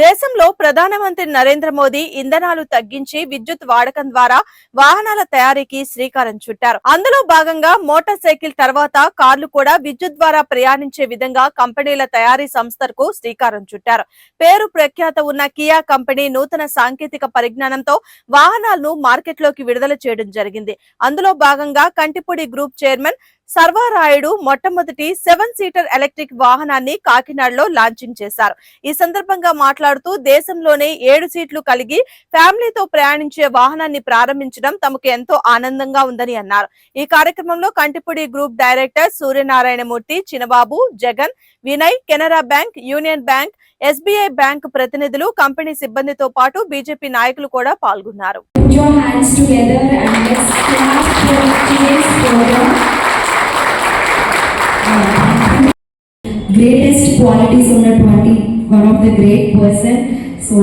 దేశంలో ప్రధానమంత్రి నరేంద్ర మోదీ ఇంధనాలు తగ్గించి విద్యుత్ వాడకం ద్వారా వాహనాల తయారీకి శ్రీకారం చుట్టారు. అందులో భాగంగా మోటార్ సైకిల్ తర్వాత కార్లు కూడా విద్యుత్ ద్వారా ప్రయాణించే విధంగా కంపెనీల తయారీ సంస్థలకు శ్రీకారం చుట్టారు. పేరు ప్రఖ్యాత ఉన్న కియా కంపెనీ నూతన సాంకేతిక పరిజ్ఞానంతో వాహనాలను మార్కెట్లోకి విడుదల చేయడం జరిగింది. అందులో భాగంగా కంటిపొడి గ్రూప్ చైర్మన్ సర్వారాయుడు మొట్టమొదటి సెవెన్ సీటర్ ఎలక్ట్రిక్ వాహనాన్ని కాకినాడలో లాంచింగ్ చేశారు. ఈ సందర్భంగా మాట్లాడుతూ దేశంలోనే ఏడు సీట్లు కలిగి ఫ్యామిలీతో ప్రయాణించే వాహనాన్ని ప్రారంభించడం తమకు ఎంతో ఆనందంగా ఉందని అన్నారు. ఈ కార్యక్రమంలో Kantipudi group director Suryanarayanamurthy Chinababu Jagan Vinay Canara bank union bank SBI bank ప్రతినిధులు కంపెనీ సిబ్బందితో పాటు బీజేపీ నాయకులు కూడా పాల్గొన్నారు. గ్రేటెస్ట్ క్వాలిటీస్ ఉన్నటువంటి one of the great person so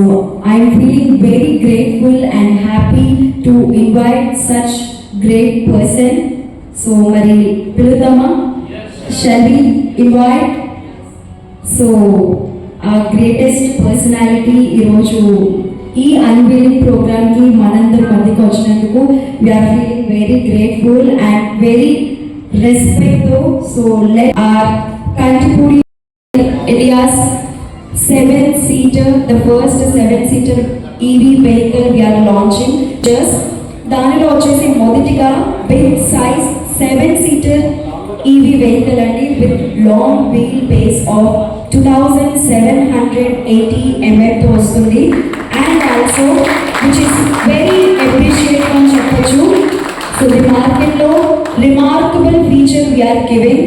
I'm feeling very grateful and happy to invite such great person so మరి పిలుతామా షరీ ఇన్వైట్ సో ఆ గ్రేటెస్ట్ పర్సనాలిటీ ఈరోజు ఈ అన్వీలింగ్ ప్రోగ్రామ్కి మనందరూ అందుకు వచ్చినందుకు we're feeling very grateful and very respect to. So let our R Elias seven seater, the first seven seater EV vehicle we are launching. Just దానిలో వచ్చేసి మొదటిగా big size seven seater EV vehicle అండి with long wheel base of two thousand seven hundred eighty ఎంఎల్తో వస్తుంది and also which is very appreciate అని చెప్పచ్చు so the మార్కెట్లో remarkable feature we're giving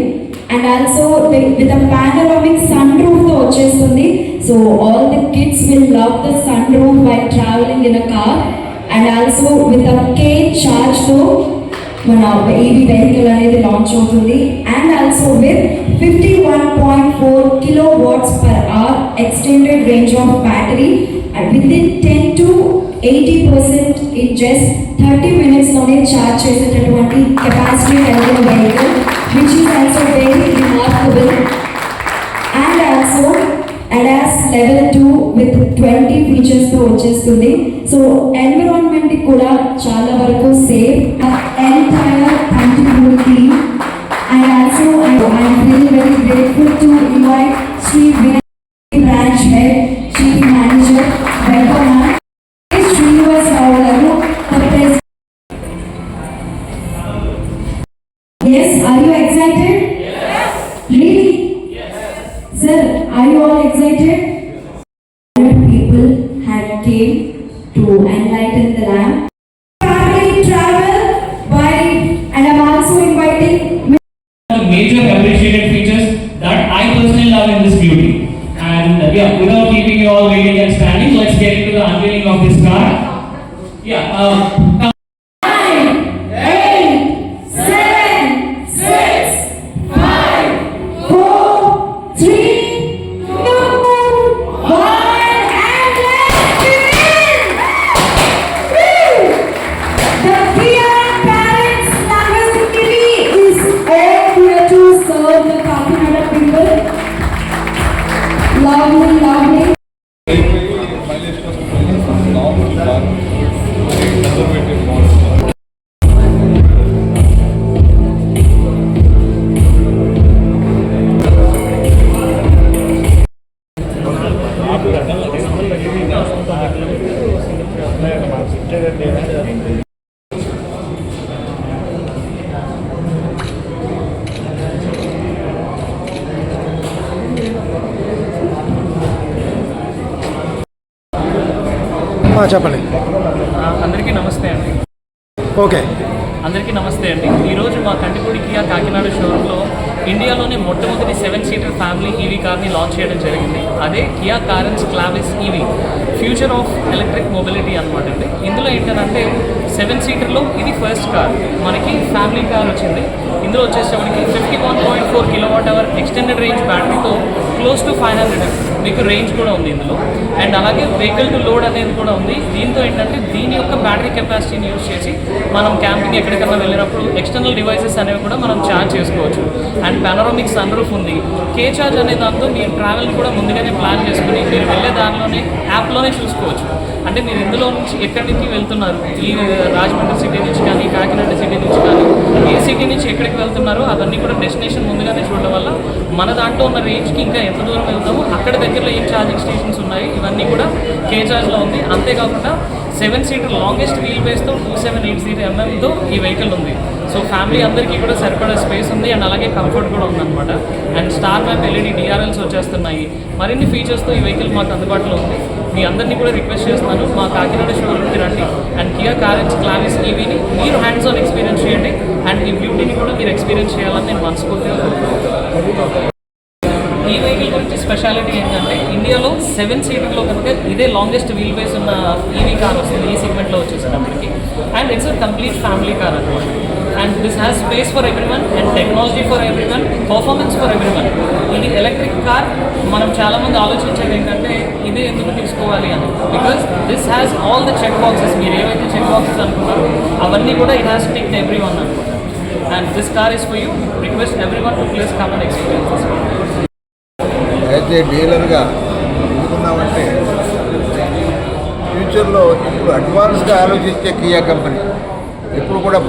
and also with a panoramic sun రూఫ్తో వచ్చేస్తుంది. So all the kids will love the sun roof by travelling in a car and also with a K చార్జ్తో మన EV vehicle అనేది launch అవుతుంది. And also with fifty one point four kilo watts per hour extended range of battery within ten eighty percent in just thirty మినిట్స్లోనే charge చేసేటటువంటి capacity కలిగిన vehicle which is also very remarkable and also ADAS level two with twenty ఫీచర్స్తో వచ్చేస్తుంది. So environment కూడా చాలా వరకు safe entire country and also I I very very grateful to invite Shri branch head Yes, are you excited? Yes. Really? Yes. Sir, are you all excited? People had came to enlighten the lamp. Family travel by, and I'm also inviting major appreciated features that I personally love in this beauty. And uh, yeah, without keeping you all waiting and standing, let's get into the unveiling of this car. Yeah, uh, చెప్పండి. అందరికీ నమస్తే అండి. Okay. అందరికీ నమస్తే అండి. ఈరోజు మా Kantipudi Kia Kakinada షోరూంలో ఇండియాలోనే మొట్టమొదటి సెవెన్ సీటర్ ఫ్యామిలీ ఈవీ కార్ని లాంచ్ చేయడం జరిగింది. అదే Kia Carens Clavis EV future of electric mobility అనమాట అండి. ఇందులో ఏంటంటే సెవెన్ సీటర్లో ఇది ఫస్ట్ కార్ మనకి ఫ్యామిలీ కార్ వచ్చింది. ఇందులో వచ్చేసరికి fifty one point four kilo watt hour extended range బ్యాటరీతో close to five hundred మీకు రేంజ్ కూడా ఉంది ఇందులో. అండ్ అలాగే వెహికల్ టు లోడ్ అనేది కూడా ఉంది. దీంతో ఏంటంటే దీని యొక్క బ్యాటరీ కెపాసిటీని యూజ్ చేసి మనం క్యాంపింగ్ ఎక్కడికన్నా వెళ్ళినప్పుడు ఎక్స్టర్నల్ డివైసెస్ అనేవి కూడా మనం ఛార్జ్ చేసుకోవచ్చు. అండ్ పానరోమిక్ సన్ రూఫ్ ఉంది. కే ఛార్జ్ అనే దాంతో మీరు ట్రావెల్ కూడా ముందుగానే ప్లాన్ చేసుకుని మీరు వెళ్ళే దానిలోనే యాప్లోనే చూసుకోవచ్చు. అంటే మీరు ఇందులో నుంచి ఎక్కడి నుంచి వెళ్తున్నారు? ఈ రాజమండ్రి సిటీ నుంచి కానీ కాకినాడ సిటీ నుంచి కానీ ఏ సిటీ నుంచి ఎక్కడికి వెళ్తున్నారో అవన్నీ కూడా డెస్టినేషన్ ముందుగానే చూడడం వల్ల మన దాంట్లో ఉన్న రేంజ్కి ఇంకా ఎంత దూరం వెళ్తామో అక్కడ దగ్గరలో ఏం ఛార్జింగ్ స్టేషన్స్ ఉన్నాయి ఇవన్నీ కూడా కే ఛార్జ్లో ఉంది. అంతేకాకుండా సెవెన్ సీటర్ లాంగెస్ట్ వీల్ బేస్తో టూ సెవెన్ ఎయిట్ జీరో ఎంఎంతో ఈ వెహికల్ ఉంది. సో ఫ్యామిలీ అందరికీ కూడా సరిపడా స్పేస్ ఉంది అండ్ అలాగే కంఫర్ట్ కూడా ఉందన్నమాట. And star map LED DRLs వచ్చేస్తున్నాయి. మరిన్ని ఫీచర్స్తో ఈ వెహికల్ మాకు అందుబాటులో ఉంది. మీ అందరినీ కూడా రిక్వెస్ట్ చేస్తున్నాను. మా కాకినాడ షోరూమ్కి రండి. అండ్ కియా కారెన్స్ క్లావిస్ ఈవీని మీరు హ్యాండ్స్ ఆన్ ఎక్స్పీరియన్స్ చేయండి. అండ్ ఈ బ్యూటీని కూడా మీరు ఎక్స్పీరియన్స్ చేయాలని నేను మనస్ఫూర్తిగా కోరుకుంటున్నాను. ఈ వెహికల్ గురించి స్పెషాలిటీ ఏంటంటే ఇండియాలో సెవెన్ సీటర్లో కనుక ఇదే లాంగెస్ట్ వీల్ బేస్ ఉన్న ఈవీ కార్ వస్తుంది. ఈ సెగ్మెంట్లో వచ్చేసినప్పటికి. And it's a complete family car అనమాట and this has space for everyone and technology for everyone performance for everyone ఇది ఎలక్ట్రిక్ కార్ మనం చాలామంది ఆలోచించేది ఏంటంటే ఇదే ఎందుకు తీసుకోవాలి అని. Because this has all the check boxes మీరు ఏవైతే చెక్ బాక్సెస్ అనుకున్నారో అవన్నీ కూడా it has tick every one అనుకుంటారు and this car is for you request every one to place common experience అయితే డీలర్గా ఎందుకున్నామంటే ఫ్యూచర్లో ఇప్పుడు అడ్వాన్స్గా ఆలోచించే కియా కంపెనీ. ఎప్పుడు కూడా